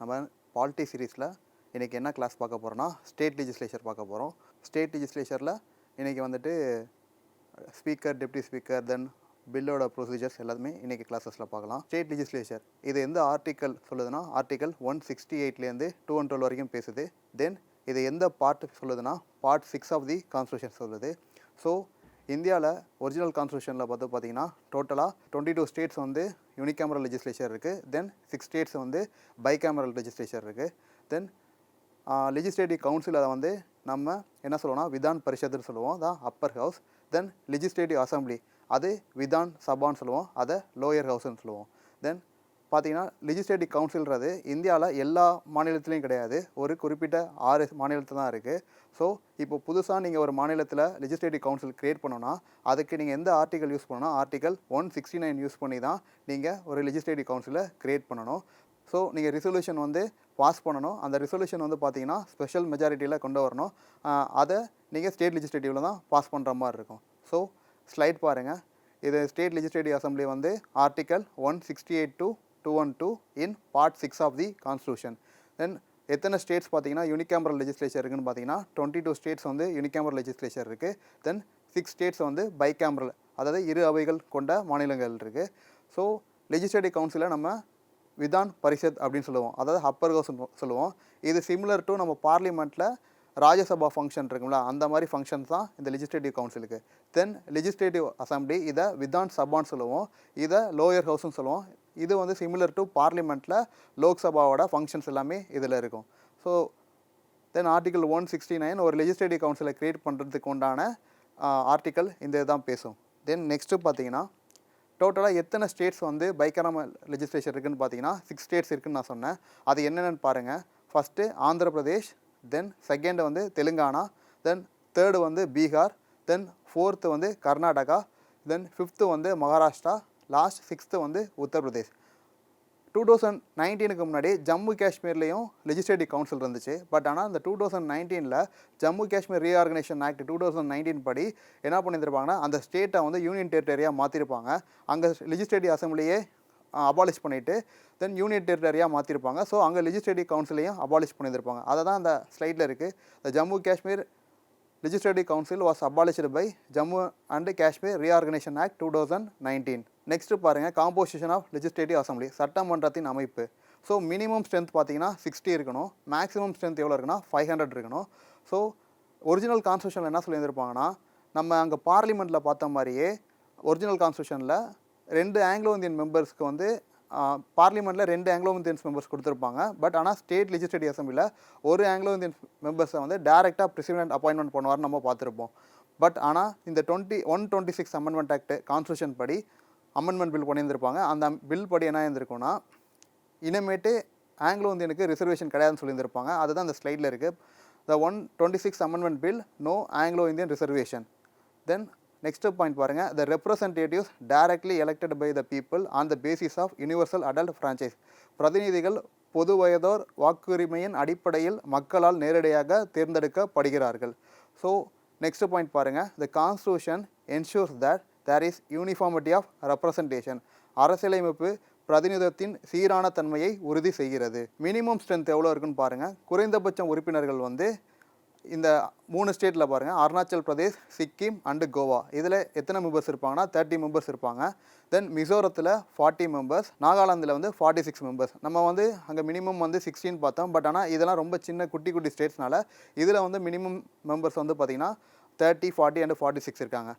நம்ம பாலிட்டி சீரீஸில் இன்றைக்கி என்ன கிளாஸ் பார்க்க போகிறோன்னா ஸ்டேட் லெஜிஸ்லேச்சர் பார்க்க போகிறோம் ஸ்டேட் லெஜிஸ்லேச்சரில் இன்றைக்கி வந்துட்டு ஸ்பீக்கர் டெப்டி ஸ்பீக்கர் தென் பில்லோட ப்ரொசீஜர்ஸ் எல்லாமே இன்றைக்கி கிளாஸஸில் பார்க்கலாம். ஸ்டேட் லெஜிஸ்லேச்சர் இது எந்த ஆர்டிக்கல் சொல்லுதுன்னா ஆர்டிக்கல் ஒன் சிக்ஸ்டி எயிட்லேருந்து டூ ஒன் டுவெல் வரைக்கும் பேசுது. தென் இது எந்த பார்ட் சொல்லுதுன்னா part six of the constitution சொல்லுது. ஸோ இந்தியாவில் ஒரிஜினல் கான்ஸ்டியூஷனில் பார்த்து பார்த்தீங்கன்னா டோட்டலாக டுவெண்ட்டி டூ ஸ்டேட்ஸ் வந்து யூனிகேமரல் லெஜிஸ்லேச்சர் இருக்குது தென் சிக்ஸ் ஸ்டேட்ஸ் வந்து பைகேமரல் லெஜிஸ்லேச்சர் இருக்குது தென் லெஜிஸ்லேட்டிவ் கவுன்சில் அதை வந்து நம்ம என்ன சொல்லுவோம்னா விதான் பரிஷத்துன்னு சொல்லுவோம். தான் upper house then legislative assembly அது விதான் சபான்னு சொல்லுவோம். அதை லோயர் ஹவுஸ்னு சொல்லுவோம். தென் பார்த்தீங்கன்னா லெஜிஸ்லேட்டிவ் கவுன்சில்ன்றது இந்தியாவில் எல்லா மாநிலத்துலேயும் கிடையாது. ஒரு குறிப்பிட்ட ஆறு மாநிலத்தில் தான் இருக்குது ஸோ இப்போ புதுசாக நீங்கள் ஒரு மாநிலத்தில் லெஜிஸ்லேட்டிவ் கவுன்சில் க்ரியேட் பண்ணோன்னா அதுக்கு நீங்கள் எந்த ஆர்டிக்கல் யூஸ் பண்ணணும்னா article one sixty nine use பண்ணி தான் நீங்கள் ஒரு லெஜிஸ்லேட்டிவ் கவுன்சிலை க்ரியேட் பண்ணணும். ஸோ நீங்கள் ரிசொல்யூஷன் வந்து பாஸ் பண்ணணும். அந்த ரிசொல்யூஷன் வந்து பார்த்தீங்கன்னா ஸ்பெஷல் மெஜாரிட்டியில் கொண்டு வரணும். அதை நீங்கள் ஸ்டேட் லெஜிஸ்லேட்டிவில் தான் பாஸ் பண்ணுற மாதிரி இருக்கும். ஸோ ஸ்லைட் பாருங்கள் இது ஸ்டேட் லெஜிஸ்லேட்டிவ் அசம்பிளி வந்து article one sixty eight to two one two in part six of the constitution then எத்தனை ஸ்டேட்ஸ் பார்த்தீங்கன்னா யூனிகேமரல் லெஜிஸ்லேச்சர் இருக்குன்னு பார்த்தீங்கன்னா டுவெண்ட்டி டூ ஸ்டேட்ஸ் வந்து யூனிகேமரல் லெஜிஸ்லேச்சர் இருக்குது தென் சிக்ஸ் ஸ்டேட்ஸ் வந்து பைகேமரல் அதாவது இரு அவைகள் கொண்ட மாநிலங்கள் இருக்குது ஸோ லெஜிஸ்லேட்டிவ் கவுன்சிலை நம்ம விதான் பரிஷத் அப்படின்னு சொல்லுவோம். அதாவது அப்பர் ஹவுஸ் சொல்லுவோம். இது சிமிலர் டு நம்ம பார்லிமெண்ட்டில் ராஜ்யசபா ஃபங்க்ஷன் இருக்குங்களா அந்த மாதிரி ஃபங்க்ஷன்ஸ் தான் இந்த லெஜிஸ்லேட்டிவ் கவுன்சிலுக்கு தென் லெஜிஸ்லேட்டிவ் அசம்பிளி இதை விதான் சபான்னு சொல்லுவோம். இதை லோயர் ஹவுஸ்னு சொல்லுவோம். இது வந்து சிமிலர் டு பார்லிமெண்ட்டில் லோக்சபாவோட ஃபங்க்ஷன்ஸ் எல்லாமே இதில் இருக்கும். So then article one sixty nine ஒரு லெஜிஸ்லேட்டிவ் கவுன்சிலை க்ரியேட் பண்ணுறதுக்கு உண்டான ஆர்டிக்கல் இந்த இதுதான் பேசும். தென் நெக்ஸ்ட்டு பார்த்தீங்கன்னா டோட்டலாக எத்தனை ஸ்டேட்ஸ் வந்து பைக்கராம லெஜிஸ்லேஷன் இருக்குதுன்னு பார்த்தீங்கன்னா சிக்ஸ் ஸ்டேட்ஸ் இருக்குன்னு நான் சொன்னேன். அது என்னென்னு பாருங்கள் first Andhra Pradesh then second வந்து தெலுங்கானா தென் தேர்டு வந்து பீகார் தென் ஃபோர்த்து வந்து கர்நாடகா தென் ஃபிஃப்த்து வந்து மகாராஷ்டிரா லாஸ்ட் சிக்ஸ்த்து வந்து உத்தரப்பிரதேஷ் டூ தௌசண்ட் நைன்டீனுக்கு முன்னாடி ஜம்மு காஷ்மீர்லேயும் லெஜிஸ்லேட்டிவ் கவுன்சில் இருந்துச்சு. பட் ஆனால் அந்த டூ தௌசண்ட் நைன்டீனில் Jammu Kashmir reorganisation act two thousand nineteen படி என்ன பண்ணியிருப்பாங்கன்னா அந்த ஸ்டேட்டை வந்து யூனியன் டெரிட்டரியாக மாற்றிருப்பாங்க அங்கே லெஜிஸ்லேட்டிவ் அசம்பிளியே அபாலிஷ் பண்ணிவிட்டு தென் யூனியன் டெரிட்டரியாக மாற்றிருப்பாங்க ஸோ அங்கே லெஜிஸ்லேட்டிவ் கவுன்சிலையும் அபாலிஷ் பண்ணியிருப்பாங்க அதை தான் அந்த ஸ்லைடில் இருக்குது இந்த Jammu Kashmir legislative council was abolished by Jammu and Kashmir reorganisation act two thousand nineteen next பாருங்கள் காம்போசிஷன் ஆஃப் லெஜிஸ்லேட்டிவ் அசம்பிளி சட்டமன்றத்தின் அமைப்பு. ஸோ மினிமம் ஸ்ட்ரென்த் பார்த்தீங்கன்னா சிக்ஸ்டி இருக்கணும். மேக்ஸிமம் ஸ்ட்ரென்த் எவ்வளோ இருக்குன்னா ஃபைவ் ஹண்ட்ரட் இருக்கணும். ஸோ ஒரிஜினல் கான்ஸ்டியூஷனில் என்ன சொல்லியிருந்திருப்பாங்கன்னா நம்ம அங்கே பார்லிமெண்ட்டில் பார்த்த மாதிரியே ஒரிஜினல் கான்ஸ்டியூஷனில் ரெண்டு ஆங்கிலோ இந்தியன் மெம்பர்ஸ்க்கு வந்து பார்லிமெண்ட்டில் ரெண்டு ஆங்கிலோ இந்தியன்ஸ் மெம்பர்ஸ் கொடுத்துருப்பாங்க பட் ஆனால் ஸ்டேட் லெஜிஸ்லேட்டிவ் அசம்பிளியில் ஒரு ஆங்கிலோ இந்தியன் மெம்பர்ஸை வந்து டேரெக்டாக பிரசிடென்ட் அப்பாயின்மெண்ட் பண்ணுவார்னு நம்ம பார்த்துருப்போம். பட் ஆனால் இந்த twenty one twenty six amendment act constitution படி அமெண்ட்மெண்ட் பில் பண்ணியிருந்திருப்பாங்க அந்த பில் படி என்ன இருந்திருக்கும்னா இனிமேட்டு ஆங்கிலோ இந்தியனுக்கு ரிசர்வேஷன் கிடையாதுன்னு சொல்லியிருந்திருப்பாங்க. அதுதான் அந்த ஸ்லைடில் இருக்குது the one twenty six amendment bill no Anglo Indian reservation then next point பாருங்கள் the representatives directly elected by the people on the basis of universal adult franchise பிரதிநிதிகள் பொது வயதோர் வாக்குரிமையின் அடிப்படையில் மக்களால் நேரடியாக தேர்ந்தெடுக்கப்படுகிறார்கள். ஸோ நெக்ஸ்ட் பாயிண்ட் பாருங்கள் the constitution ensures that there is uniformity of representation அரசியலமைப்பு பிரதிநிதித்தின் சீரான தன்மையை உறுதி செய்கிறது. மினிமம் ஸ்ட்ரென்த் எவ்வளோ இருக்குன்னு பாருங்கள் குறைந்தபட்சம் உறுப்பினர்கள் வந்து இந்த மூணு ஸ்டேட்டில் பாருங்கள் அருணாச்சல் பிரதேஷ் சிக்கிம் அண்டு கோவா. இதில் எத்தனை மெம்பர்ஸ் இருப்பாங்கன்னா? தேர்ட்டி மெம்பர்ஸ் இருப்பாங்க. தென் மிசோரத்தில் ஃபார்ட்டி மெம்பர்ஸ் நாகாலாந்தில் வந்து ஃபார்ட்டி சிக்ஸ் மெம்பர்ஸ் நம்ம வந்து அங்கே மினிமம் வந்து சிக்ஸ்டீன் பார்த்தோம். பட் ஆனால் இதெல்லாம் ரொம்ப சின்ன குட்டி குட்டி ஸ்டேட்ஸ்னால இதில் வந்து மினிமம் மெம்பர்ஸ் வந்து பார்த்திங்கன்னா thirty forty and forty six இருக்காங்க.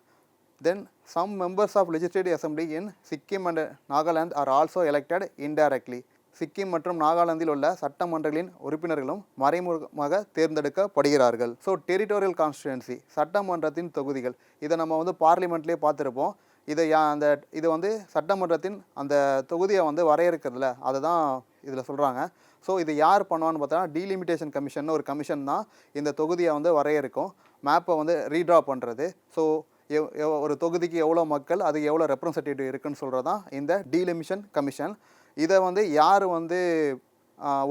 Then some members of legislative assembly in Sikkim and Nagaland are also elected indirectly Sikkim மற்றும் நாகாலாந்தில் உள்ள சட்டமன்றங்களின் உறுப்பினர்களும் மறைமுகமாக தேர்ந்தெடுக்கப்படுகிறார்கள். ஸோ டெரிட்டோரியல் கான்ஸ்டிடுவன்சி சட்டமன்றத்தின் தொகுதிகள் இதை நம்ம வந்து பார்லிமெண்ட்லேயே பார்த்துருப்போம். இதை யா- அந்த இது வந்து சட்டமன்றத்தின் அந்த தொகுதியை வந்து வரையறுக்கிறதுல அதை தான் இதில் சொல்கிறாங்க ஸோ இது யார் பண்ணுவான்னு பார்த்தோன்னா டீலிமிட்டேஷன் கமிஷன் ஒரு கமிஷன் தான் இந்த தொகுதியை வந்து வரையறுக்கும். மேப்பை வந்து ரீட்ரா பண்ணுறது ஸோ எவ் ஒரு தொகுதிக்கு எவ்வளோ மக்கள் அதுக்கு எவ்வளோ ரெப்ரசன்டேட்டிவ் இருக்குன்னு சொல்கிறது தான் இந்த டீலிமிஷன் கமிஷன் இதை வந்து யார் வந்து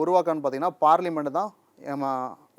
உருவாக்கான்னு பார்த்தீங்கன்னா பார்லிமெண்ட் தான்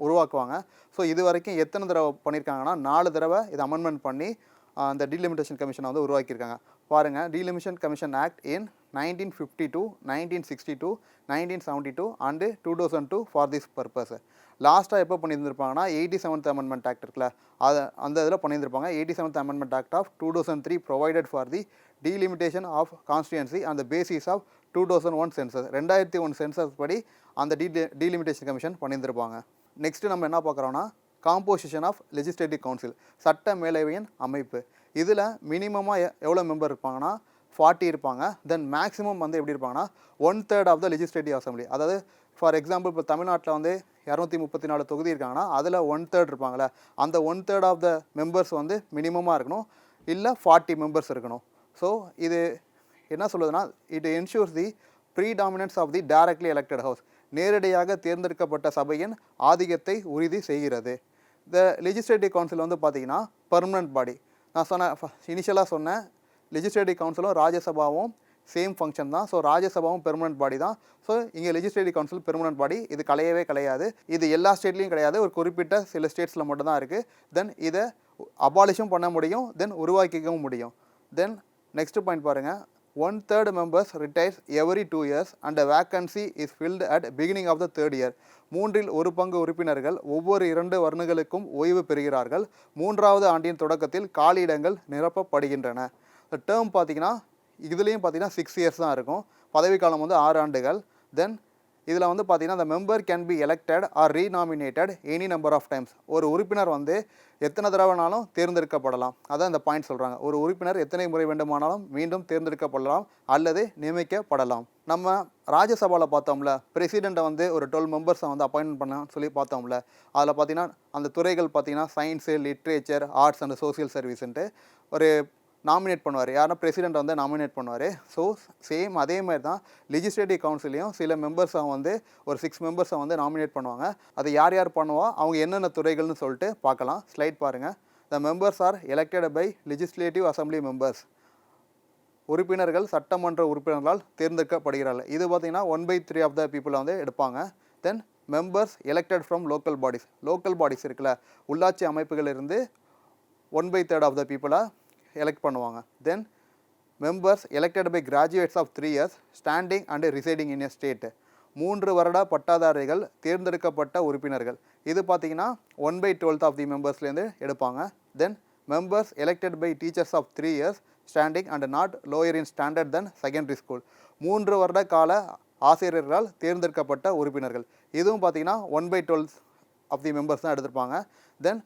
உருவாக்குவாங்க. ஸோ இது வரைக்கும் எத்தனை தடவை பண்ணியிருக்காங்கன்னா நாலு தடவை இதை அமெண்ட்மெண்ட் பண்ணி அந்த டீலிமிட்டேஷன் கமிஷனை வந்து உருவாக்கியிருக்காங்க. பாருங்கள் delimitation commission act in nineteen fifty two nineteen sixty two nineteen seventy two and two thousand two for this purpose லாஸ்ட்டாக எப்போ பண்ணியிருந்திருப்பாங்கன்னா எயிட்டி செவன்த் அமெண்ட்மெண்ட் ஆக்ட் இருக்குல்ல அதை அந்த இதில் பண்ணியிருந்திருப்பாங்க. Eighty seventh amendment act of two thousand three provided for the delimitation of constituency அந்த basis of two thousand one census ரெண்டாயிரத்தி one census படி அந்த டி டீலிமிட்டேஷன் கமிஷன் பண்ணியிருந்திருப்பாங்க. நெக்ஸ்ட்டு நம்ம என்ன பார்க்குறோன்னா காம்போசிஷன் ஆஃப் லெஜிஸ்லேட்டிவ் கவுன்சில் சட்ட மேலவையின் அமைப்பு. இதில் மினிமமாக எவ்வளோ மெம்பர் இருப்பாங்கன்னா ஃபார்ட்டி இருப்பாங்க. தென் மேக்ஸிமம் வந்து எப்படி இருப்பாங்கன்னா one third of the legislative assembly அதாவது ஃபார் எக்ஸாம்பிள் இப்போ தமிழ்நாட்டில் வந்து இரநூத்தி முப்பத்தி நாலு தொகுதி இருக்காங்கன்னா அதில் ஒன் தேர்ட் இருப்பாங்களே அந்த one third of the members வந்து மினிமமாக இருக்கணும். இல்லை ஃபார்ட்டி மெம்பர்ஸ் இருக்கணும். ஸோ இது என்ன சொல்லுதுன்னா it ensures the predominance of the directly elected house நேரடியாக தேர்ந்தெடுக்கப்பட்ட சபையின் ஆதிக்கத்தை உறுதி செய்கிறது. த லெஜிஸ்லேட்டிவ் கவுன்சில் வந்து பார்த்திங்கன்னா பர்மனன்ட் பாடி நான் சொன்ன இனிஷியலாக சொன்னேன் லெஜிஸ்லேட்டிவ் கவுன்சிலும் ராஜ்யசபாவும் சேம் ஃபங்க்ஷன் தான். ஸோ ராஜ்யசபாவும் பெர்மனன்ட் பாடி தான். ஸோ இங்கே லெஜிஸ்லேட்டிவ் கவுன்சில் பெர்மனன்ட் பாடி இது கலையவே கிடையாது. இது எல்லா ஸ்டேட்லேயும் கிடையாது. ஒரு குறிப்பிட்ட சில ஸ்டேட்ஸில் மட்டும் தான் இருக்குது தென் இதை அபாலிஷும் பண்ண முடியும். தென் உருவாக்கிக்கவும் முடியும். தென் நெக்ஸ்ட் பாயிண்ட் பாருங்கள் one third members retires every two years and vacancy is filled at beginning of the third year மூன்றில் ஒரு பங்கு உறுப்பினர்கள் ஒவ்வொரு இரண்டு வருடங்களுக்கும் ஓய்வு பெறுகிறார்கள். மூன்றாவது ஆண்டின் தொடக்கத்தில் காலியிடங்கள் நிரப்பப்படுகின்றன. டேர்ம் பார்த்தீங்கன்னா இதுலேயும் பார்த்தீங்கன்னா சிக்ஸ் இயர்ஸ் தான் இருக்கும். பதவிக்காலம் வந்து ஆறு ஆண்டுகள். தென் இதில் வந்து பார்த்தீங்கன்னா அந்த member can be elected or renominated any number of times ஒரு உறுப்பினர் வந்து எத்தனை தடவைனாலும் தேர்ந்தெடுக்கப்படலாம். அதான் இந்த பாயிண்ட் சொல்கிறாங்க ஒரு உறுப்பினர் எத்தனை முறை வேண்டுமானாலும் மீண்டும் தேர்ந்தெடுக்கப்படலாம் அல்லது நியமிக்கப்படலாம். நம்ம ராஜ்யசபாவில் பார்த்தோம்ல பிரசிடெண்ட்டை வந்து ஒரு டுவெல் மெம்பர்ஸை வந்து அப்பாயின்மெண்ட் பண்ணான்னு சொல்லி பார்த்தோம்ல அதில் பார்த்தீங்கன்னா அந்த துறைகள் பார்த்தீங்கன்னா science literature arts and social சர்வீஸ்ன்ட்டு ஒரு நாமினேட் பண்ணுவார். யாருன்னா பிரசிடெண்ட் வந்து நாமினேட் பண்ணுவார். ஸோ சேம் அதே மாதிரி தான் லெஜிஸ்லேட்டிவ் கவுன்சிலையும் சில மெம்பர்ஸை வந்து ஒரு சிக்ஸ் மெம்பர்ஸை வந்து நாமினேட் பண்ணுவாங்க. அதை யார் யார் பண்ணுவா அவங்க என்னென்ன துறைகள்னு சொல்லிட்டு பார்க்கலாம். ஸ்லைட் பாருங்கள் the members are elected by legislative assembly members உறுப்பினர்கள் சட்டமன்ற உறுப்பினர்களால் தேர்ந்தெடுக்கப்படுகிறார்கள். இது பார்த்தீங்கன்னா one by three of the பீப்புளை வந்து எடுப்பாங்க. Then members elected from local bodies local bodies இருக்குல்ல உள்ளாட்சி அமைப்புகளிலிருந்து one by third of the பீப்புளை எலெக்ட் பண்ணுவாங்க. Then members elected by graduates of three years standing and residing in a state மூன்று வருட பட்டாதாரிகள் தேர்ந்தெடுக்கப்பட்ட உறுப்பினர்கள். இது பார்த்தீங்கன்னா one by twelfth of the மெம்பர்ஸ்லேருந்து எடுப்பாங்க. Then members elected by teachers of three years standing and not lower in standard than secondary school மூன்று வருட கால ஆசிரியர்களால் தேர்ந்தெடுக்கப்பட்ட உறுப்பினர்கள். இதுவும் பார்த்தீங்கன்னா one by twelfth of the members தான் எடுத்திருப்பாங்க. தென்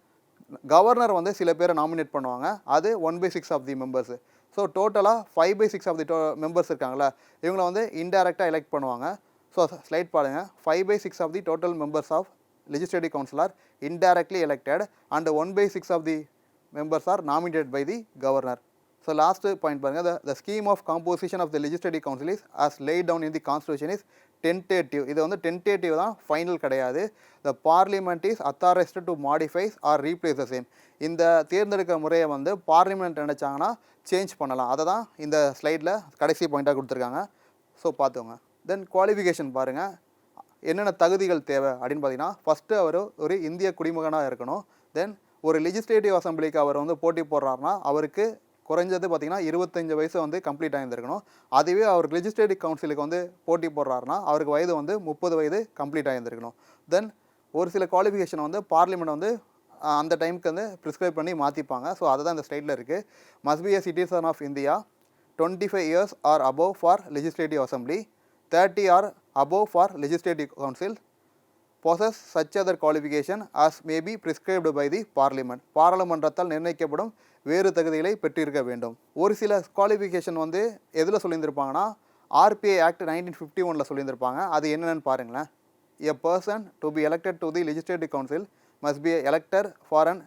கவர்னர் வந்து சில பேரை நாமினேட் பண்ணுவாங்க அது one by six of the members so டோட்டலாக five by six of the to members இருக்காங்களா இவங்களை வந்து இன்டெரக்டாக எலெக்ட் பண்ணுவாங்க ஸோ ஸ்லைட் பாருங்கள் five by six of the total members of legislative councillor are indirectly elected and one by six of the members are nominate by the governor so last point பாருங்கள் the scheme of composition of the legislative council is as laid down in the constitution is tentative இது வந்து tentative தான் final கிடையாது. The parliament is authorised to modifies or replace the same இந்த தேர்ந்தெடுக்கிற முறையை வந்து parliament நினச்சாங்கன்னா change பண்ணலாம். அதை தான் இந்த ஸ்லைடில் கடைசி பாயிண்ட்டாக கொடுத்துருக்காங்க. ஸோ பார்த்துக்கோங்க. தென் குவாலிஃபிகேஷன் பாருங்கள் என்னென்ன தகுதிகள் தேவை அப்படின்னு பார்த்தீங்கன்னா ஃபஸ்ட்டு அவர் ஒரு இந்திய குடிமகனாக இருக்கணும். தென் ஒரு லெஜிஸ்லேட்டிவ் அசம்பிளிக்கு அவர் வந்து போட்டி போடுறாருன்னா அவருக்கு குறைஞ்சது பார்த்தீங்கன்னா இருபத்தஞ்சு வயசு வந்து கம்ப்ளீட் ஆகியிருந்திருக்கணும் அதுவே அவர் லெஜிஸ்லேட்டிவ் கவுன்சிலுக்கு வந்து போட்டி போடுறாருன்னா அவருக்கு வயது வந்து முப்பது வயது கம்ப்ளீட் ஆகியிருந்திருக்கணும் தென் ஒரு சில குவாலிஃபிகேஷனை வந்து பார்லிமெண்ட் வந்து அந்த டைமுக்கு வந்து ப்ரிஸ்கிரைப் பண்ணி மாற்றிப்பாங்க ஸோ அதுதான் இந்த ஸ்டேட்டில் இருக்குது must be a citizen of India twenty five years or above for legislative assembly thirty or above for legislative council possess such other qualification as may be prescribed by the parliament பாராளுமன்றத்தால் நிர்ணயிக்கப்படும் வேறு தகுதிகளை பெற்றிருக்க வேண்டும் ஒரு சில qualification வந்து எதில் சொல்லியிருந்திருப்பாங்கன்னா ஆர்பிஐ ஆக்ட் நைன்டீன் ஃபிஃப்டி ஒனில் சொல்லியிருந்திருப்பாங்க அது என்னென்னு பாருங்களேன் a person to be elected to the legislative council must be elector for an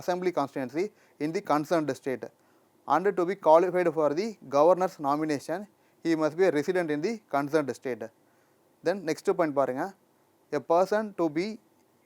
assembly constituency in the concerned state and to be qualified for the governor's nomination he must be resident in the concerned state then next point பாருங்கள் a person to be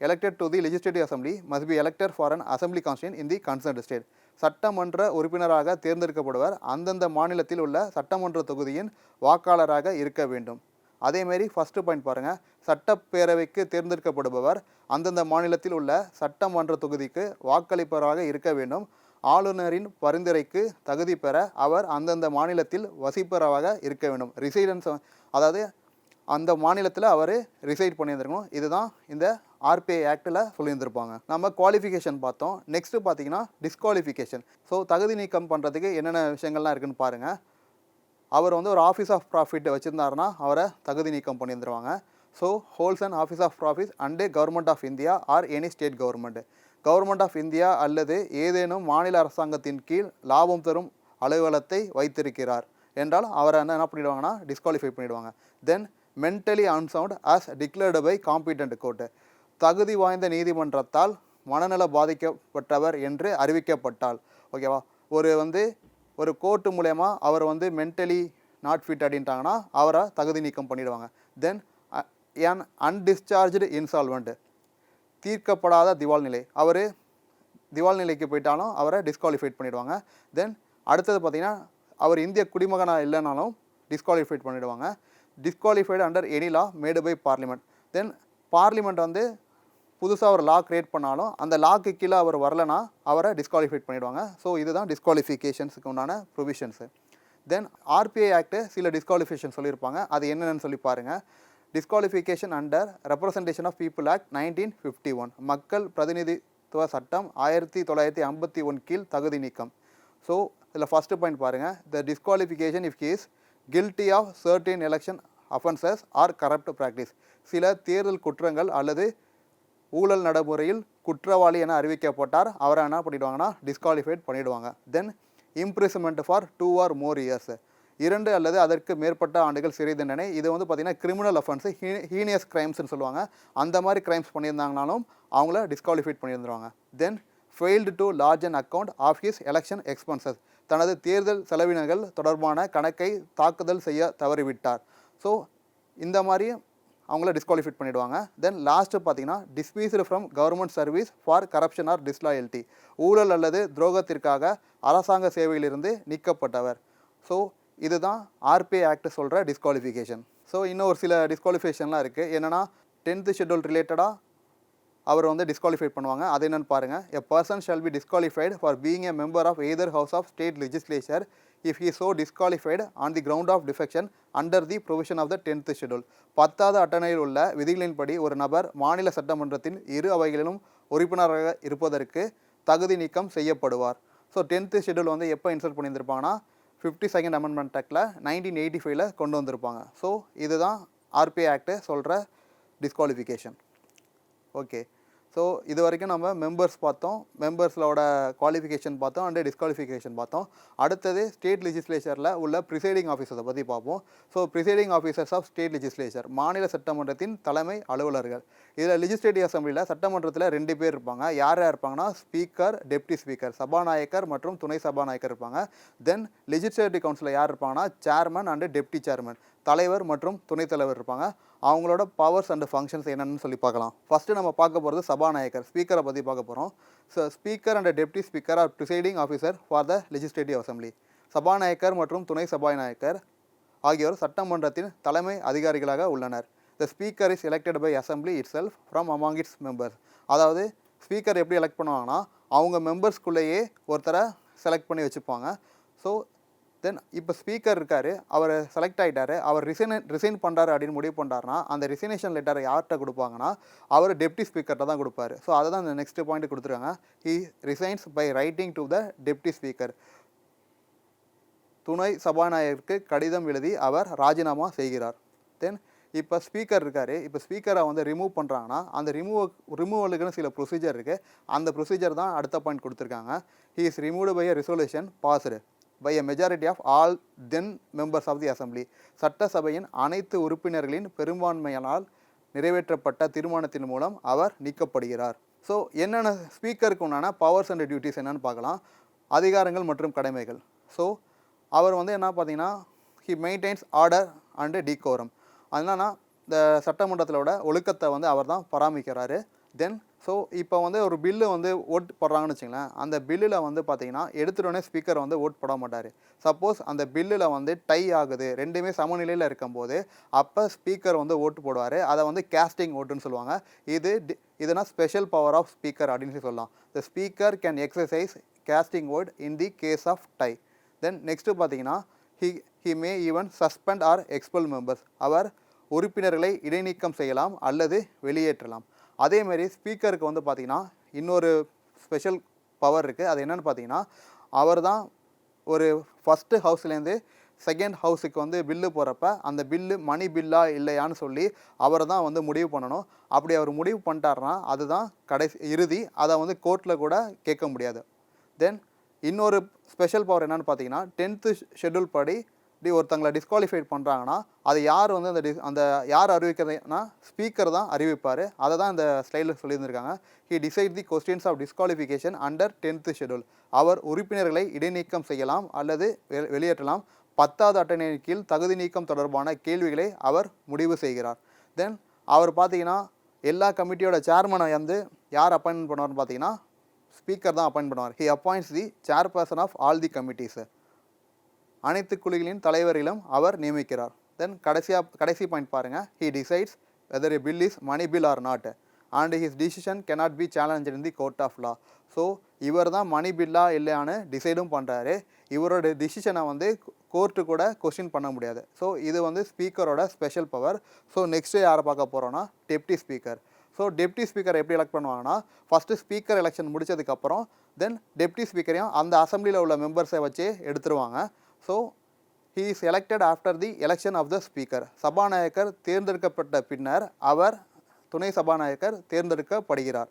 elected to the legislative assembly must be elected for an assembly constituent in the concerned state. சட்டமன்ற உறுப்பினராக தேர்ந்தெடுக்கப்படுவர். அந்தந்த மாநிலத்தில் உள்ள சட்டமன்ற தொகுதியின் வாக்காளராக இருக்க வேண்டும். அதேமாரி ஃபஸ்ட்டு பாயிண்ட் பாருங்கள் சட்டப்பேரவைக்கு தேர்ந்தெடுக்கப்படுபவர் அந்தந்த மாநிலத்தில் உள்ள சட்டமன்ற தொகுதிக்கு வாக்களிப்பவராக இருக்க வேண்டும். ஆளுநரின் பரிந்துரைக்கு தகுதி பெற அவர் அந்தந்த மாநிலத்தில் வசிப்பவராக இருக்க வேண்டும். ரிசைடன்ஸ் அதாவது அந்த மாநிலத்தில் அவர் ரிசைட் பண்ணியிருந்திருக்கணும். இதுதான் இந்த ஆர்பிஐ ஆக்டில் சொல்லியிருந்திருப்பாங்க. நம்ம குவாலிஃபிகேஷன் பார்த்தோம். நெக்ஸ்ட்டு பார்த்தீங்கன்னா டிஸ்குவாலிஃபிகேஷன் ஸோ தகுதி நீக்கம் பண்ணுறதுக்கு என்னென்ன விஷயங்கள்லாம் இருக்குன்னு பாருங்கள் அவர் வந்து ஒரு ஆஃபீஸ் ஆஃப் ப்ராஃபிட் வச்சுருந்தாருன்னா அவரை தகுதி நீக்கம் பண்ணியிருந்துருவாங்க. So holds and office of profit under government of India or any state government government of India அல்லது ஏதேனும் மாநில அரசாங்கத்தின் கீழ் லாபம் தரும் அலுவலகத்தை வைத்திருக்கிறார். என்றால் அவரை என்ன என்ன பண்ணிவிடுவாங்கன்னா டிஸ்குவாலிஃபை பண்ணிவிடுவாங்க then mentally unsound as declared by competent court தகுதி வாய்ந்த நீதிமன்றத்தால் மனநல பாதிக்கப்பட்டவர் என்று அறிவிக்கப்பட்டால். ஓகேவா ஒரு வந்து ஒரு கோர்ட்டு மூலயமா அவர் வந்து மென்டலி நாட் ஃபிட் அப்படின்ட்டாங்கன்னா அவரை தகுதி நீக்கம் பண்ணிடுவாங்க. தென் ஏன் அன்டிஸ்சார்ஜ்டு இன்சால்வெண்ட்டு தீர்க்கப்படாத திவால் நிலை. அவர் திவால் நிலைக்கு போயிட்டாலும் அவரை டிஸ்குவாலிஃபைட் பண்ணிடுவாங்க. தென் அடுத்தது பார்த்திங்கன்னா அவர் இந்திய குடிமகனாக இல்லைனாலும் டிஸ்குவாலிஃபைட் பண்ணிடுவாங்க. Disqualified under any law made by parliament then parliament வந்து புதுசாக ஒரு லா க்ரியேட் பண்ணாலும் அந்த லாக்கு கீழே அவர் வரலனா அவரை டிஸ்குவாலிஃபைட் பண்ணிடுவாங்க. ஸோ இதுதான் டிஸ்குவாலிஃபிகேஷன்ஸுக்கு உண்டான ப்ரொவிஷன்ஸு தென் ஆர்பிஐ ஆக்ட்டு சில டிஸ்குவாலிஃபிகேஷன் சொல்லியிருப்பாங்க. அது என்னென்னு சொல்லி பாருங்கள் disqualification under representation of people act nineteen fifty one மக்கள் பிரதிநிதித்துவ சட்டம் ஆயிரத்தி தொள்ளாயிரத்தி ஐம்பத்தி ஒன் கீழ் தகுதி நீக்கம். ஸோ இதில் ஃபஸ்ட்டு பாயிண்ட் பாருங்கள் the disqualification if case guilty of certain election offences or corrupt practice சில தேர்தல் குற்றங்கள் அல்லது ஊழல் நடைமுறையில் குற்றவாளி என அறிவிக்கப்பட்டார். அவரை என்ன பண்ணிடுவாங்கன்னா டிஸ்குவாலிஃபைட் பண்ணிவிடுவாங்க then imprisonment for two or more years இரண்டு அல்லது அதற்கு மேற்பட்ட ஆண்டுகள் சிறை தண்டனை. இது வந்து பார்த்திங்கன்னா கிரிமினல் அஃபென்ஸு ஹீனியஸ் கிரைம்ஸ்னு சொல்லுவாங்க. அந்த மாதிரி கிரைம்ஸ் பண்ணியிருந்தாங்கனாலும் அவங்கள disqualified பண்ணியிருந்துருவாங்க. Then failed to lodge and account of his election expenses தனது தேர்தல் செலவினங்கள் தொடர்பான கணக்கை தாக்குதல் செய்ய தவறிவிட்டார். ஸோ இந்த மாதிரி அவங்கள டிஸ்குவாலிஃபைட் பண்ணிடுவாங்க. தென் லாஸ்ட்டு பார்த்தீங்கன்னா dismissed from government service for corruption or disloyalty ஊழல் அல்லது துரோகத்திற்காக அரசாங்க சேவையிலிருந்து நீக்கப்பட்டவர். ஸோ இதுதான் ஆர்பிஐ ஆக்ட் சொல்கிற டிஸ்குவாலிஃபிகேஷன் ஸோ இன்னும் ஒரு சில டிஸ்குவாலிஃபிகேஷன்லாம் இருக்குது என்னென்னா டென்த்து ஷெட்யூல் ரிலேட்டடாக அவர் வந்து டிஸ்குவாலிஃபை பண்ணுவாங்க. அது என்னன்னு பாருங்கள் a person shall be disqualified for being a member of either house of state legislature if he so disqualified on the ground of defection under the provision of the tenth schedule பத்தாவது அட்டணையில் உள்ள விதிகளின்படி ஒரு நபர் மாநில சட்டமன்றத்தின் இரு அவைகளிலும் உறுப்பினராக இருப்பதற்கு தகுதி நீக்கம் செய்யப்படுவார். ஸோ டென்த்து ஷெட்யூல் வந்து எப்போ இன்சர்ட் பண்ணியிருந்திருப்பாங்கன்னா ஃபிஃப்டி செகண்ட் அமெண்ட்மெண்ட் ஆக்டில் நைன்டீன் எயிட்டி ஃபைவ்ல கொண்டு வந்திருப்பாங்க. ஸோ இதுதான் ஆர்பிஐ ஆக்ட்டு சொல்கிற டிஸ்குவாலிஃபிகேஷன் ஓகே ஸோ இது வரைக்கும் நம்ம மெம்பர்ஸ் பார்த்தோம். மெம்பர்ஸோட குவாலிஃபிகேஷன் பார்த்தோம் அண்டு டிஸ்குவாலிஃபிகேஷன் பார்த்தோம். அடுத்தது ஸ்டேட் லெஜிஸ்லேச்சரில் உள்ள ப்ரிசைடிங் ஆஃபீஸர்ஸை பற்றி பார்ப்போம். So presiding officers of state legislature மாநில சட்டமன்றத்தின் தலைமை அலுவலர்கள். இதில் லெஜிஸ்லேட்டிவ் அசம்பிளியில் சட்டமன்றத்தில் ரெண்டு பேர் இருப்பாங்க. யார் யார் இருப்பாங்கன்னா ஸ்பீக்கர் டெப்டி ஸ்பீக்கர் சபாநாயகர் மற்றும் துணை சபாநாயகர் இருப்பாங்க. தென் லெஜிஸ்லேட்டிவ் கவுன்சிலில் யார் இருப்பாங்கன்னா சேர்மன் அண்டு டெப்டி சேர்மன் தலைவர் மற்றும் துணைத் தலைவர் இருப்பாங்க. அவங்களோட பவர்ஸ் அண்ட் ஃபங்க்ஷன்ஸ் என்னென்னு சொல்லி பார்க்கலாம். ஃபஸ்ட்டு நம்ம பார்க்க போகிறது சபாநாயகர் ஸ்பீக்கரை பற்றி பார்க்க போகிறோம் so speaker and deputy speaker are presiding officer for the legislative assembly சபாநாயகர் மற்றும் துணை சபாநாயகர் ஆகியோர் சட்டமன்றத்தின் தலைமை அதிகாரிகளாக உள்ளனர். The speaker is elected by assembly itself from among its members அதாவது ஸ்பீக்கர் எப்படி எலெக்ட் பண்ணுவாங்கன்னா அவங்க மெம்பர்ஸ்குள்ளேயே ஒருத்தரை செலக்ட் பண்ணி வச்சுப்பாங்க. ஸோ தென் இப்போ ஸ்பீக்கர் இருக்கார் அவர் செலக்ட் ஆகிட்டார் அவர் ரிசைன் ரிசைன் பண்ணுறாரு அப்படின்னு முடிவு பண்ணுறாருனா அந்த ரிசைனேஷன் லெட்டரை யார்கிட்ட கொடுப்பாங்கன்னா அவர் டெப்டி ஸ்பீக்கர்கிட்ட தான் கொடுப்பாரு. ஸோ அதை தான் இந்த நெக்ஸ்ட் பாயிண்ட் கொடுத்துருக்காங்க. He resigns by writing to the deputy speaker துணை சபாநாயகருக்கு கடிதம் எழுதி அவர் ராஜினாமா செய்கிறார். தென் இப்போ ஸ்பீக்கர் இருக்கார். இப்போ ஸ்பீக்கரை வந்து ரிமூவ் பண்ணுறாங்கன்னா அந்த ரிமூவ் ரிமூவலுக்குன்னு சில ப்ரொசீஜர் இருக்குது அந்த ப்ரொசீஜர் தான் அடுத்த பாயிண்ட் கொடுத்துருக்காங்க. He is removed by a resolution passed by a majority of all then members of the assembly சட்டசபையின் அனைத்து உறுப்பினர்களின் பெரும்பான்மையினால் நிறைவேற்றப்பட்ட தீர்மானத்தின் மூலம் அவர் நீக்கப்படுகிறார். ஸோ என்னென்ன ஸ்பீக்கருக்கு உண்டான பவர்ஸ் அண்ட் டியூட்டிஸ் என்னென்னு பார்க்கலாம். அதிகாரங்கள் மற்றும் கடமைகள். ஸோ அவர் வந்து என்ன பார்த்தீங்கன்னா he maintains order and decorum அதனால இந்த சட்டமன்றத்திலோட ஒழுக்கத்தை வந்து அவர் தான் பராமரிக்கிறாரு. தென் ஸோ இப்போ வந்து ஒரு பில்லு வந்து ஓட் போடுறாங்கன்னு வச்சுங்களேன் அந்த பில்லில் வந்து பார்த்தீங்கன்னா எடுத்துட்டோடனே ஸ்பீக்கர் வந்து ஓட் போட மாட்டார். சப்போஸ் அந்த பில்லில் வந்து டை ஆகுது ரெண்டுமே சமநிலையில் இருக்கும்போது அப்போ ஸ்பீக்கர் வந்து ஓட்டு போடுவார். அதை வந்து கேஸ்டிங் ஓட்டுன்னு சொல்லுவாங்க. இது டி- இதுனா ஸ்பெஷல் பவர் ஆஃப் ஸ்பீக்கர் அப்படின்னு சொல்லி சொல்லலாம். The speaker can exercise casting vote in the case of tie then next பார்த்தீங்கன்னா he he may even suspend or expel members அவர் உறுப்பினர்களை இடைநீக்கம் செய்யலாம் அல்லது வெளியேற்றலாம். அதேமாரி ஸ்பீக்கருக்கு வந்து பார்த்திங்கன்னா இன்னொரு ஸ்பெஷல் பவர் இருக்குது அது என்னன்னு பார்த்தீங்கன்னா அவர் தான் ஒரு ஃபஸ்ட்டு ஹவுஸ்லேருந்து செகண்ட் ஹவுஸுக்கு வந்து பில்லு போகிறப்ப அந்த பில்லு மணி பில்லா இல்லையான்னு சொல்லி அவர் தான் வந்து முடிவு பண்ணணும். அப்படி அவர் முடிவு பண்ணிட்டாருன்னா அதுதான் கடைசி இறுதி. அதை வந்து கோர்ட்டில் கூட கேட்க முடியாது. தென் இன்னொரு ஸ்பெஷல் பவர் என்னன்னு பார்த்தீங்கன்னா டென்த்து ஷெட்யூல் படி இப்படி ஒருத்தங்களை டிஸ்குவாலிஃபைட் பண்ணுறாங்கன்னா அது யார் வந்து அந்த டிஸ் அந்த யார் அறிவிக்கிறதுனா ஸ்பீக்கர் தான் அறிவிப்பார். அதை தான் இந்த ஸ்லைடில் சொல்லியிருந்திருக்காங்க. He decide the questions of disqualification under tenth schedule அவர் உறுப்பினர்களை இடைநீக்கம் செய்யலாம் அல்லது வெளியேற்றலாம். பத்தாவது அட்டவணையின் கீழ் தகுதி நீக்கம் தொடர்பான கேள்விகளை அவர் முடிவு செய்கிறார். தென் அவர் பார்த்தீங்கன்னா எல்லா கமிட்டியோட சேர்மனை வந்து யார் அப்பாயின்மெண்ட் பண்ணுவார்னு பார்த்தீங்கன்னா ஸ்பீக்கர் தான் அப்பாயின்ட் பண்ணுவார். He appoints the chairperson of all the committees அனைத்து குழுக்களின் தலைவரிலும் அவர் நியமிக்கிறார். தென் கடைசியாக கடைசி பாயிண்ட் பாருங்கள் he decides whether a bill is money bill or not and his decision cannot be challenge in the court of law so இவர் தான் மணி பில்லா இல்லையான்னு டிசைடும் பண்ணுறாரு இவரோட டிசிஷனை வந்து கோர்ட்டு கூட கொஸ்டின் பண்ண முடியாது. ஸோ இது வந்து ஸ்பீக்கரோட ஸ்பெஷல் பவர் ஸோ நெக்ஸ்ட்டு யாரை பார்க்க போகிறோன்னா deputy speaker so deputy speaker எப்படி எலெக்ட் பண்ணுவாங்கன்னா ஃபஸ்ட்டு ஸ்பீக்கர் எலெக்ஷன் முடிச்சதுக்கப்புறம் தென் டெப்டி ஸ்பீக்கரையும் அந்த அசம்பிளியில் உள்ள மெம்பர்ஸை வச்சு எடுத்துருவாங்க. So he is elected after the election of the speaker சபாநாயகர் தேர்ந்தெடுக்கப்பட்ட பின்னர் அவர் துணை சபாநாயகர் தேர்ந்தெடுக்கப்படுகிறார்.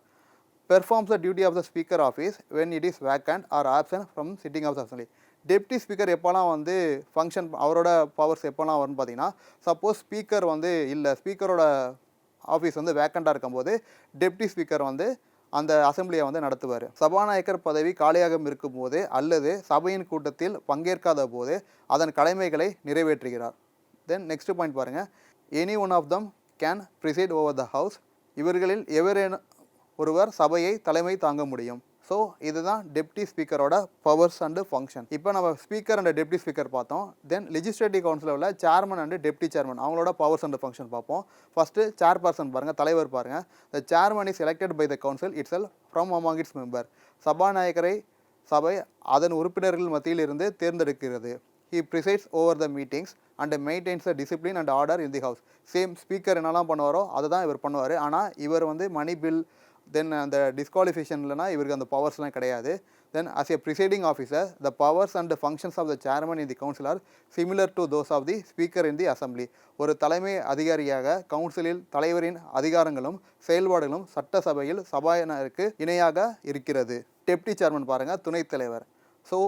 Performs the duty of the speaker office when it is vacant or absent from sitting of the assembly deputy speaker எப்போலாம் வந்து ஃபங்க்ஷன் அவரோட powers எப்போலாம் வரும்னு பார்த்தீங்கன்னா சப்போஸ் ஸ்பீக்கர் வந்து இல்லை ஸ்பீக்கரோட ஆஃபீஸ் வந்து வேக்கண்ட்டாக இருக்கும்போது டெப்டி ஸ்பீக்கர் வந்து அந்த அசம்பிளியை வந்து நடத்துவார். சபாநாயகர் பதவி காலியாக இருக்கும்போது அல்லது சபையின் கூட்டத்தில் பங்கேற்காத போது அதன் கடமைகளை நிறைவேற்றுகிறார். தென் நெக்ஸ்ட் பாயிண்ட் பாருங்கள் any one of them can preside over the house இவர்களில் எவரேனும் ஒருவர் சபையை தலைமை தாங்க முடியும். ஸோ இதுதான் டெப்டி ஸ்பீக்கரோட பவர்ஸ் அண்டு ஃபங்க்ஷன் இப்போ நம்ம ஸ்பீக்கர் அண்ட் டெப்டி ஸ்பீக்கர் பார்த்தோம். தென் லெஜிஸ்லேட்டிவ் கவுன்சிலில் உள்ள சேர்மன் அண்டு டெப்டி சேர்மன் அவங்களோட பவர்ஸ் அண்ட் ஃபங்க்ஷன் பார்ப்போம். ஃபஸ்ட்டு சேர் பர்சன் பாருங்கள் தலைவர் பாருங்கள் the chairman is elected by the council itself from among its member சபாநாயகரை சபை அதன் உறுப்பினர்கள் மத்தியில் இருந்து தேர்ந்தெடுக்கிறது. He presides over the meetings and maintains the discipline and order in the house same speaker என்னெல்லாம் பண்ணுவாரோ அதை தான் இவர் பண்ணுவார். ஆனால் இவர் வந்து மணி பில் தென் uh, அந்த டிஸ்குவாலிஃபிகேஷன்லனா இவருக்கு அந்த பவர்ஸ்லாம் கிடையாது. Then as a presiding officer the powers and functions of the chairman in the council are similar to those of the speaker in the assembly ஒரு தலைமை அதிகாரியாக கவுன்சிலில் தலைவரின் அதிகாரங்களும் செயல்பாடுகளும் சட்டசபையில் சபாயினருக்கு இணையாக இருக்கிறது. டெப்டி சேர்மன் பாருங்கள் துணைத் தலைவர். ஸோ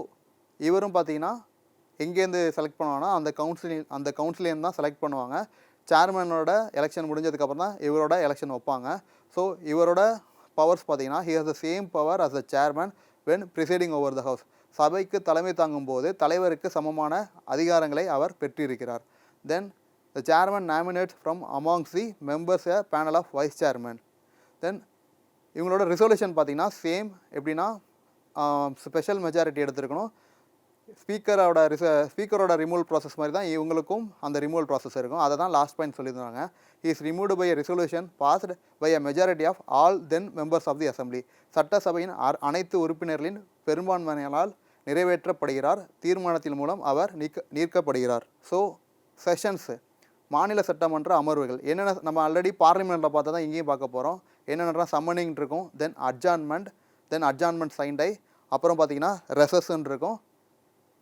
இவரும் பார்த்தீங்கன்னா எங்கேருந்து செலக்ட் பண்ணுவாங்கன்னா அந்த கவுன்சிலிங் அந்த கவுன்சிலேருந்து தான் செலக்ட் பண்ணுவாங்க. சேர்மனோட எலெக்ஷன் முடிஞ்சதுக்கப்புறம் தான் இவரோட எலெக்ஷன் வைப்பாங்க. ஸோ இவரோட பவர்ஸ் பார்த்தீங்கன்னா he has the same power as a chairman when presiding over the house சபைக்கு தலைமை தாங்கும் போது தலைவருக்கு சமமான அதிகாரங்களை அவர் பெற்றிருக்கிறார். Then the chairman nominates from amongst the members a panel of vice chairman then இவங்களோட ரிசொல்யூஷன் பார்த்தீங்கன்னா சேம் எப்படின்னா ஸ்பெஷல் மெஜாரிட்டி எடுத்துருக்கணும். ஸ்பீக்கரோட ரிச ஸ்பீக்கரோட ரிமூவல் ப்ராசஸ் மாதிரி தான் இவங்களுக்கும் அந்த ரிமூவல் ப்ராசஸ் இருக்கும். அதை தான் லாஸ்ட் பாயிண்ட் சொல்லியிருந்தாங்க. Is removed by a resolution passed by a majority of all then members of the assembly சட்டசபையின் அ- அனைத்து உறுப்பினர்களின் பெரும்பான்மையினால் நிறைவேற்றப்படுகிறார். தீர்மானத்தின் மூலம் அவர் நீக்க நீர்க்கப்படுகிறார். ஸோ செஷன்ஸு மாநில சட்டமன்ற அமர்வுகள் என்னென்ன நம்ம ஆல்ரெடி பார்லிமெண்ட்டில் பார்த்தா தான் இங்கேயும் பார்க்க போகிறோம் என்னென்னா சம்மனிங் இருக்கும் தென் அட்ஜான்மெண்ட் தென் அட்ஜான்மெண்ட் சைண்டை அப்புறம் பார்த்தீங்கன்னா ரெசஸ்ன்னு இருக்கும்.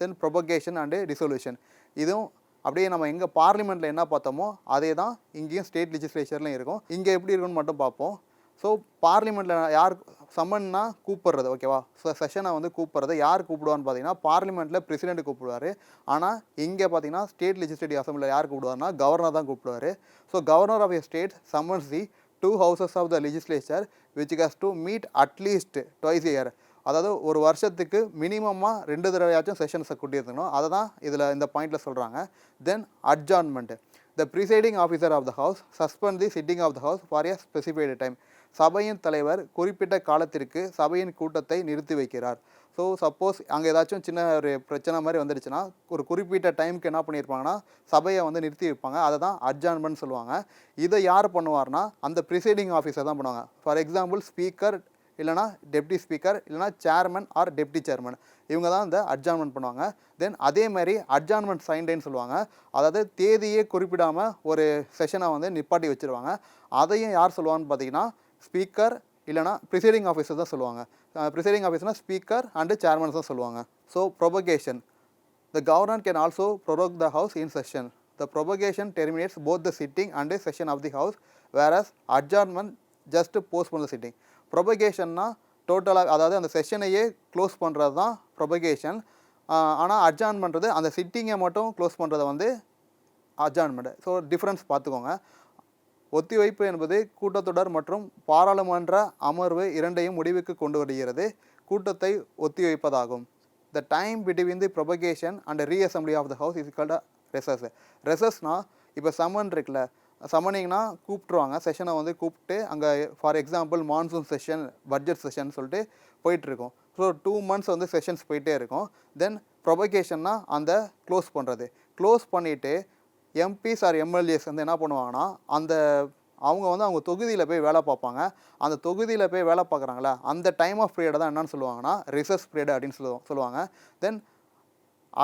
தென் ப்ரொபகேஷன் அண்டு ரிசொல்யூஷன் இதுவும் அப்படியே நம்ம எங்கே பார்லிமெண்ட்டில் என்ன பார்த்தோமோ அதே தான் இங்கேயும் ஸ்டேட் லெஜிஸ்லேச்சர்லையும் இருக்கும். இங்கே எப்படி இருக்குன்னு மட்டும் பார்ப்போம். ஸோ பார்லிமெண்ட்டில் யார் சம்மன்னா கூப்பிட்றது ஓகேவா ஸோ செஷனை வந்து கூப்பிட்றது யார் கூப்பிடுவான்னு பார்த்தீங்கன்னா பார்லிமெண்ட்டில் பிரசிடென்ட் கூப்பிடுவார். ஆனால் இங்கே பார்த்தீங்கன்னா ஸ்டேட் லெஜிஸ்லேட்டிவ் அசம்பிளியில் யார் கூப்பிடுவார்னா கவர்னர் தான் கூப்பிடுவார். So governor of a state summons the two houses of the legislature which has to meet at least twice year அதாவது ஒரு வருஷத்துக்கு மினிமமாக ரெண்டு தடவையாச்சும் செஷன்ஸை கூட்டியிருக்கணும். அதை தான் இதில் இந்த பாயிண்டில் சொல்கிறாங்க then adjournment the presiding officer of the house suspend the sitting of the house for a specified time சபையின் தலைவர் குறிப்பிட்ட காலத்திற்கு சபையின் கூட்டத்தை நிறுத்தி வைக்கிறார். ஸோ சப்போஸ் அங்கே ஏதாச்சும் சின்ன ஒரு பிரச்சனை மாதிரி வந்துடுச்சுன்னா ஒரு குறிப்பிட்ட டைமுக்கு என்ன பண்ணியிருப்பாங்கன்னா சபையை வந்து நிறுத்தி வைப்பாங்க. அதை தான் அட்ஜான்மெண்ட் சொல்லுவாங்க. இதை யார் பண்ணுவார்னா அந்த ப்ரிசைடிங் ஆஃபீஸர் தான் பண்ணுவாங்க. ஃபார் எக்ஸாம்பிள் ஸ்பீக்கர் இல்லைனா டெப்டி ஸ்பீக்கர் இல்லைனா சேர்மன் ஆர் டெப்டி சேர்மன். இவங்க தான் இந்த அட்ஜான்மெண்ட் பண்ணுவாங்க. தென் அதே மாதிரி அட்ஜான்மெண்ட் சைன்டேன்னு சொல்லுவாங்க. அதாவது தேதியே குறிப்பிடாமல் ஒரு செஷனை வந்து நிப்பாட்டி வச்சுருவாங்க. அதையும் யார் சொல்லுவான்னு பார்த்தீங்கன்னா ஸ்பீக்கர் இல்லைனா ப்ரிசைடிங் ஆஃபீஸர் தான் சொல்லுவாங்க. ப்ரிசைடிங் ஆஃபீஸ்னால் ஸ்பீக்கர் அண்டு சேர்மன்ஸ் தான் சொல்லுவாங்க. So prorogation the governor can also prorogue the house in session the prorogation terminates both the and session of the house the house, adjournment just just பண்ண the sitting ப்ரொபகேஷன்னா டோட்டலாக அதாவது அந்த செஷனையே close பண்ணுறது தான் propagation ஆனால் அட்ஜான் பண்ணுறது அந்த சிட்டிங்கை மட்டும் க்ளோஸ் பண்ணுறதை வந்து அட்ஜான்மெண்ட் ஸோ டிஃப்ரென்ஸ் பார்த்துக்கோங்க. ஒத்திவைப்பு என்பது கூட்டத்தொடர் மற்றும் பாராளுமன்ற அமர்வு இரண்டையும் முடிவுக்கு கொண்டு வருகிறது. கூட்டத்தை ஒத்திவைப்பதாகும். The time between the prorogation and reassembly of the house is called recess ரெசஸ்னால் இப்போ சம்மன் இருக்குல்ல சம்மனிங்னா கூப்பிட்ருவாங்க செஷனை வந்து கூப்பிட்டு அங்கே for example monsoon session budget session சொல்லிட்டு போயிட்டுருக்கோம். ஸோ டூ மந்த்ஸ் வந்து செஷன்ஸ் போயிட்டே இருக்கும். தென் ப்ரொபகேஷன்னா அந்த க்ளோஸ் பண்ணுறது க்ளோஸ் பண்ணிவிட்டு எம்பிஸ் ஆர் எம்எல்ஏஸ் வந்து என்ன பண்ணுவாங்கன்னா அந்த அவங்க வந்து அவங்க தொகுதியில் போய் வேலை பார்ப்பாங்க. அந்த தொகுதியில் போய் வேலை பார்க்குறாங்களே அந்த டைம் ஆஃப் பீரியடை தான் என்னன்னு சொல்லுவாங்கன்னா ரிசர்ச் பீரியட் அப்படின்னு சொல்லுவோம் சொல்லுவாங்க. தென்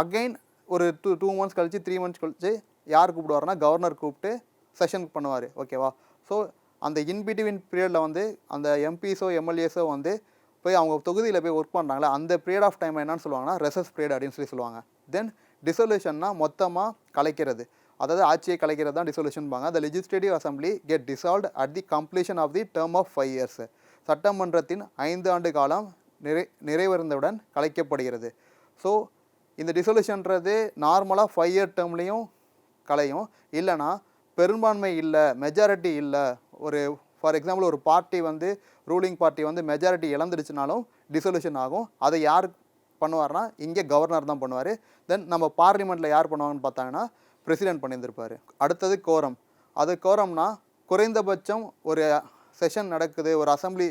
அகைன் ஒரு டூ டூ மந்த்ஸ் கழித்து த்ரீ மந்த்ஸ் கழிச்சு யார் கூப்பிடுவாருன்னா கவர்னர் கூப்பிட்டு செஷன் பண்ணுவார் ஓகேவா ஸோ அந்த இன்பிட்வீன் பீரியடில் வந்து அந்த எம்பிஸோ எம்எல்ஏஸோ வந்து போய் அவங்க தொகுதியில் போய் ஒர்க் பண்ணுறாங்களே அந்த பீரியட் ஆஃப் டைம் என்னன்னு சொல்லுவாங்கன்னா ரெசஸ் பீரியட் அப்படின்னு சொல்லி சொல்லுவாங்க. தென் டிசொல்யூஷன்னா மொத்தமாக கலைக்கிறது. அதாவது ஆட்சியை கலைக்கிறது தான் டிசொல்யூஷன்பாங்க the legislative assembly get dissolved at the completion of the term of five years சட்டமன்றத்தின் ஐந்து ஆண்டு காலம் நிறை நிறைவேறந்தவுடன் கலைக்கப்படுகிறது. ஸோ இந்த டிசொல்யூஷன்றது நார்மலாக ஃபைவ் இயர் டேர்ம்லேயும் கலையும். இல்லைனா பெரும்பான்மை இல்லை மெஜாரிட்டி இல்லை. ஒரு ஃபார் எக்ஸாம்பிள் ஒரு பார்ட்டி வந்து ரூலிங் பார்ட்டி வந்து மெஜாரிட்டி இழந்துடுச்சுனாலும் டிசொல்யூஷன் ஆகும். அதை யார் பண்ணுவார்னா இங்கே கவர்னர் தான் பண்ணுவார். தென் நம்ம பார்லிமெண்ட்டில் யார் பண்ணுவாங்கன்னு பார்த்தாங்கன்னா பிரசிடென்ட் பண்ணியிருந்திருப்பார். அடுத்தது கோரம் அது கோரம்னா குறைந்தபட்சம் ஒரு செஷன் நடக்குது ஒரு அசம்பிளி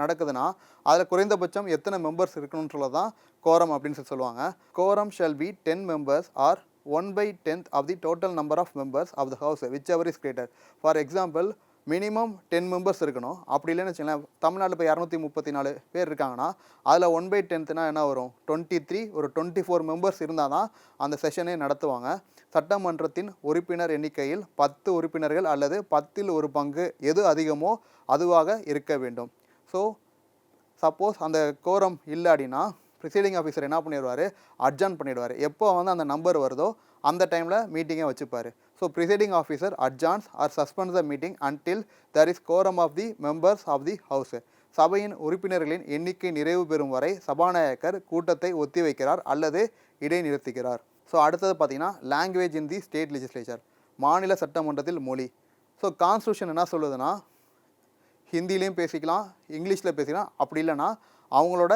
நடக்குதுன்னா அதில் குறைந்தபட்சம் எத்தனை மெம்பர்ஸ் இருக்கணும்னு சொல்ல தான் கோரம் அப்படின்னு சொல்லி சொல்லுவாங்க. Quorum shall be ten members or one by tenth of the total number of members of the house whichever is greater for example minimum ten members இருக்கணும். அப்படி இல்லைன்னு வச்சுக்கலாம் தமிழ்நாட்டில் இப்போ இரநூத்தி முப்பத்தி நாலு பேர் இருக்காங்கன்னா அதில் ஒன் பை டென்த்னா என்ன வரும்? டுவெண்ட்டி த்ரீ ஒரு டுவெண்ட்டி ஃபோர் மெம்பர்ஸ் இருந்தால் தான் அந்த செஷனே நடத்துவாங்க. சட்டமன்றத்தின் உறுப்பினர் எண்ணிக்கையில் பத்து உறுப்பினர்கள் அல்லது பத்தில் ஒரு பங்கு எது அதிகமோ அதுவாக இருக்க வேண்டும். ஸோ சப்போஸ் அந்த கோரம் இல்லை அப்படின்னா ப்ரிசைடிங் ஆஃபீஸர் என்ன பண்ணிடுவார்? அட்ஜான் பண்ணிடுவார். எப்போ வந்து அந்த நம்பர் வருதோ அந்த டைமில் மீட்டிங்கை வச்சுப்பார். So presiding officer adjourns or suspend the meeting until there is quorum of the members of the house சபையின் உறுப்பினர்களின் எண்ணிக்கை நிறைவு பெறும் வரை சபாநாயகர் கூட்டத்தை ஒத்திவைக்கிறார் அல்லது இடைநிறுத்துகிறார். ஸோ அடுத்தது பார்த்தீங்கன்னா language in the state legislature மாநில சட்டமன்றத்தில் மொழி. ஸோ கான்ஸ்டியூஷன் என்ன சொல்லுதுன்னா ஹிந்திலையும் பேசிக்கலாம் இங்கிலீஷில் பேசிக்கலாம். அப்படி இல்லைன்னா அவங்களோட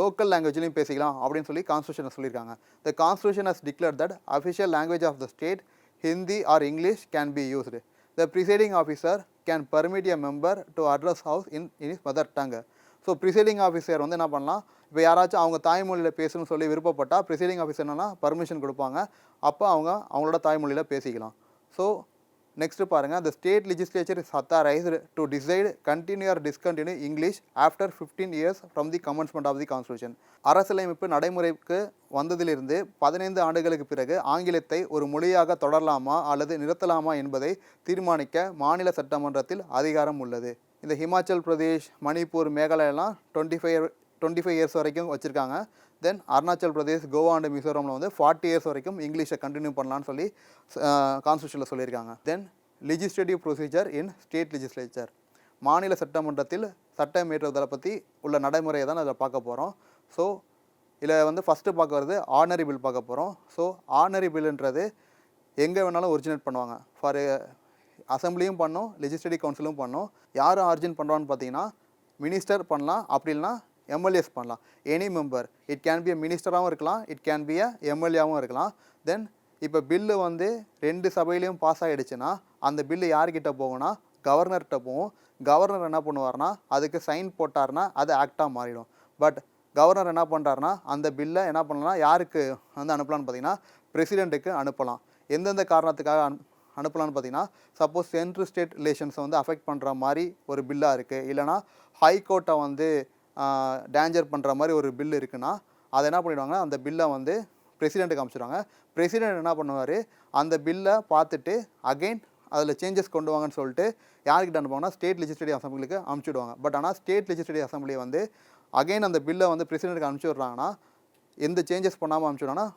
லோக்கல் லாங்குவேஜ்லையும் பேசிக்கலாம் அப்படின்னு சொல்லி கான்ஸ்டியூஷனை சொல்லியிருக்காங்க. The constitution has declare that official language of the state Hindi or English can be used the presiding officer can permit a member to address house in in his mother tongue so presiding officer வந்து என்ன பண்ணலாம்? இப்போ யாராச்சும் அவங்க தாய்மொழியில் பேசணும்னு சொல்லி விருப்பப்பட்டால் ப்ரிசைடிங் ஆஃபீஸர் என்னன்னா பர்மிஷன் கொடுப்பாங்க. அப்போ அவங்க அவங்களோட தாய்மொழியில் பேசிக்கலாம். ஸோ நெக்ஸ்ட்டு பாருங்கள் அந்த state legislature is authorised to decide continue or discontinue English after fifteen years from the commencement of the constitution அரசியலமைப்பு நடைமுறைக்கு வந்ததிலிருந்து பதினைந்து ஆண்டுகளுக்கு பிறகு ஆங்கிலத்தை ஒரு மொழியாக தொடரலாமா அல்லது நிறுத்தலாமா என்பதை தீர்மானிக்க மாநில சட்டமன்றத்தில் அதிகாரம் உள்ளது. இந்த Himachal Pradesh Manipur மேகாலயெல்லாம் twenty five twenty five years வரைக்கும் வச்சுருக்காங்க. தென் அருணாச்சல் பிரதேஷ் கோவா அண்ட் மிசோரமில் வந்து ஃபார்ட்டி இயர்ஸ் வரைக்கும் இங்கிலீஷை கண்டினியூ பண்ணலான்னு சொல்லி கான்ஸ்டியூஷனில் சொல்லியிருக்காங்க. Then legislative procedure in state legislature மாநில சட்டமன்றத்தில் சட்டம் ஏற்றுவதை பற்றி உள்ள நடைமுறையை தான் அதில் பார்க்க போகிறோம் ஸோ இதில் வந்து ஃபஸ்ட்டு பார்க்க வருது பில் பார்க்க போகிறோம் ஸோ ஆர்னரி பில்ன்றது எங்கே வேணாலும் ஒரிஜினேட் பண்ணுவாங்க. ஃபார் அசம்பிளியும் பண்ணோம் லெஜிஸ்லேட்டிவ் கவுன்சிலும் பண்ணோம். யார் ஆர்ஜின் பண்ணுறான்னு பார்த்தீங்கன்னா மினிஸ்டர் பண்ணலாம். அப்படி இல்லைனா எம்எல்ஏஸ் பண்ணலாம். Any member it can be a மினிஸ்டராகவும் இருக்கலாம். இட் கேன் பி அ எம்எல்ஏவும் இருக்கலாம். தென் இப்போ பில்லு வந்து ரெண்டு சபையிலையும் பாஸ் ஆகிடுச்சுன்னா அந்த பில்லு யார்கிட்ட போகும்னா கவர்னர்கிட்ட போகும். கவர்னர் என்ன பண்ணுவார்னா அதுக்கு சைன் போட்டார்னா அது ஆக்டாக மாறிடும். பட் கவர்னர் என்ன பண்ணுறாருனா அந்த பில்லை என்ன பண்ணலாம் யாருக்கு வந்து அனுப்பலாம்னு பார்த்தீங்கன்னா பிரசிடெண்ட்டுக்கு அனுப்பலாம். எந்தெந்த காரணத்துக்காக அனு அனுப்பலாம்னு பார்த்தீங்கன்னா சப்போஸ் சென்ட்ரல் ஸ்டேட் ரிலேஷன்ஸை வந்து அஃபெக்ட் பண்ணுற மாதிரி ஒரு பில்லாக இருக்குது இல்லைனா ஹைகோர்ட்டை வந்து டேஞ்சர் பண்ணுற மாதிரி ஒரு பில் இருக்குன்னா அதை என்ன பண்ணிடுவாங்க அந்த பில்லை வந்து பிரசிடெண்ட்டுக்கு அனுப்பிச்சிடுவாங்க பிரசிடெண்ட் என்ன பண்ணுவார்? அந்த பில்லை பார்த்துட்டு அகைன் அதில் சேஞ்சஸ் கொண்டு வாங்கன்னு சொல்லிட்டு யார்கிட்ட அனுப்புவாங்கன்னா ஸ்டேட் லெஜிஸ்லேட்டிவ் அசம்பிளிக்கு அனுப்பிச்சிடுவாங்க பட் ஆனால் ஸ்டேட் லெஜிஸ்லேட்டிவ் அசம்பிளி வந்து அகைன் அந்த பில்லை வந்து பிரசிடெண்ட்டுக்கு அனுப்பிச்சி விட்றாங்கன்னா எந்த சேஞ்சஸ் பண்ணாமல் அனுப்பிச்சிடுவாங்கன்னா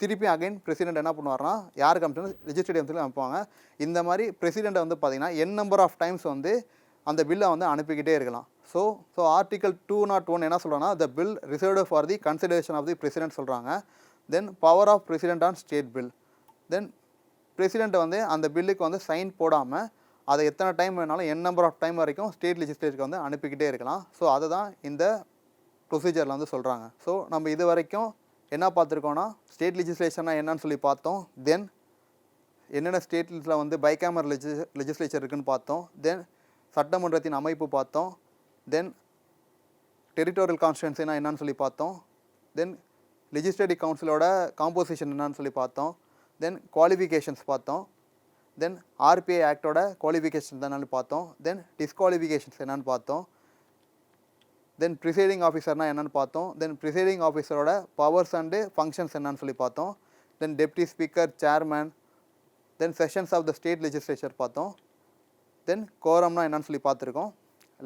திருப்பி அகைன் பிரசிடெண்ட் என்ன பண்ணுவார்னா யாருக்கு அனுப்பிச்சோம் லெஜிஸ்லேட்டிவ் அசம்பிளி அனுப்புவாங்க. இந்த மாதிரி பிரசிடெண்ட்டை வந்து பார்த்திங்கன்னா என் நம்பர் ஆஃப் டைம்ஸ் வந்து அந்த பில்லை வந்து அனுப்பிக்கிட்டே இருக்கலாம். So so article two not one என்ன சொல்கிறாங்கன்னா the bill reserved for the consideration of the president சொல்கிறாங்க then power of president on state bill then president வந்து அந்த பில்லுக்கு வந்து சைன் போடாமல் அதை எத்தனை டைம் வேணாலும் என் நம்பர் ஆஃப் டைம் வரைக்கும் ஸ்டேட் லெஜிஸ்லேச்சருக்கு வந்து அனுப்பிக்கிட்டே இருக்கலாம். ஸோ அதை தான் இந்த ப்ரொசீஜரில் வந்து சொல்கிறாங்க ஸோ நம்ம இது வரைக்கும் என்ன பார்த்துருக்கோன்னா ஸ்டேட் லெஜிஸ்லேஷன்னா என்னன்னு சொல்லி பார்த்தோம். தென் என்னென்ன ஸ்டேட்ஸில் வந்து பைகாமர் லெஜி லெஜிஸ்லேச்சர் இருக்குன்னு பார்த்தோம். தென் சட்டமன்றத்தின் அமைப்பு பார்த்தோம். தென் டெரிட்டோரியல் கான்ஸ்டுவன்சினா என்னன்னு சொல்லி பார்த்தோம். தென் லெஜிஸ்லேட்டிவ் கவுன்சிலோட காம்போசிஷன் என்னன்னு சொல்லி பார்த்தோம். தென் குவாலிஃபிகேஷன்ஸ் பார்த்தோம். தென் ஆர்பிஐ ஆக்டோட குவாலிஃபிகேஷன்ஸ் என்னன்னு பார்த்தோம். தென் டிஸ்குவாலிஃபிகேஷன்ஸ் என்னன்னு பார்த்தோம். தென் ப்ரிசைடிங் ஆஃபீஸர்னா என்னென்னு பார்த்தோம். தென் ப்ரிசைடிங் ஆஃபீஸரோட பவர்ஸ் அண்டு ஃபங்க்ஷன்ஸ் என்னன்னு சொல்லி பார்த்தோம். Then deputy speaker chairman then sessions of the state legislature பார்த்தோம். தென் கோரம்னா என்னன்னு சொல்லி பார்த்துருக்கோம்.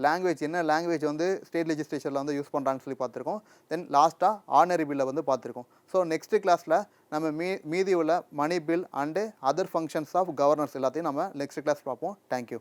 லாங்குவேஜ் என்ன லாங்குவேஜ் வந்து ஸ்டேட் லெஜிஸ்லேச்சரில் வந்து யூஸ் பண்ணுறாங்கன்னு சொல்லி பார்த்துருக்கோம். தென் லாஸ்ட்டாக ஆர்டினரி பில்லை வந்து பார்த்துருக்கோம். ஸோ நெக்ஸ்ட் கிளாஸில் நம்ம மீ மீதி உள்ள money bill and other functions of governors எல்லாத்தையும் நம்ம நெக்ஸ்ட் கிளாஸ் பார்ப்போம். தேங்க்யூ